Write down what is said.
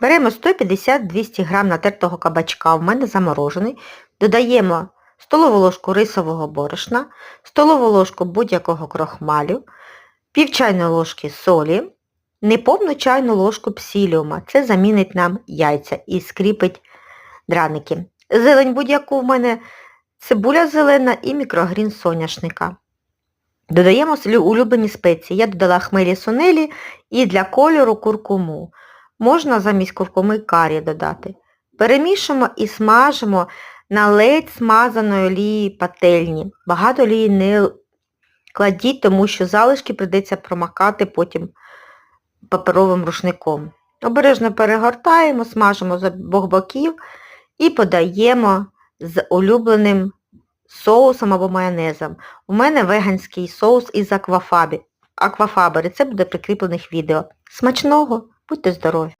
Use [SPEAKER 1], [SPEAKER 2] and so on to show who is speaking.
[SPEAKER 1] Беремо 150-200 г натертого кабачка, у мене заморожений, додаємо столову ложку рисового борошна, столову ложку будь-якого крохмалю, пів чайної ложки солі, неповну чайну ложку псіліума. Це замінить нам яйця і скріпить драники. Зелень будь-яку в мене цибуля зелена і мікрогрін соняшника. Додаємо улюблені спеції. Я додала хмелі сунелі і для кольору куркуму. Можна замість куркуми карі додати. Перемішуємо і смажимо на ледь смазаної олії пательні. Багато олії не кладіть, тому що залишки прийдеться промакати потім паперовим рушником. Обережно перегортаємо, смажимо з обох боків і подаємо з улюбленим соусом або майонезом. У мене веганський соус із аквафабі. Аквафаби. Рецепт буде прикріплених відео. Смачного! Будьте здорові!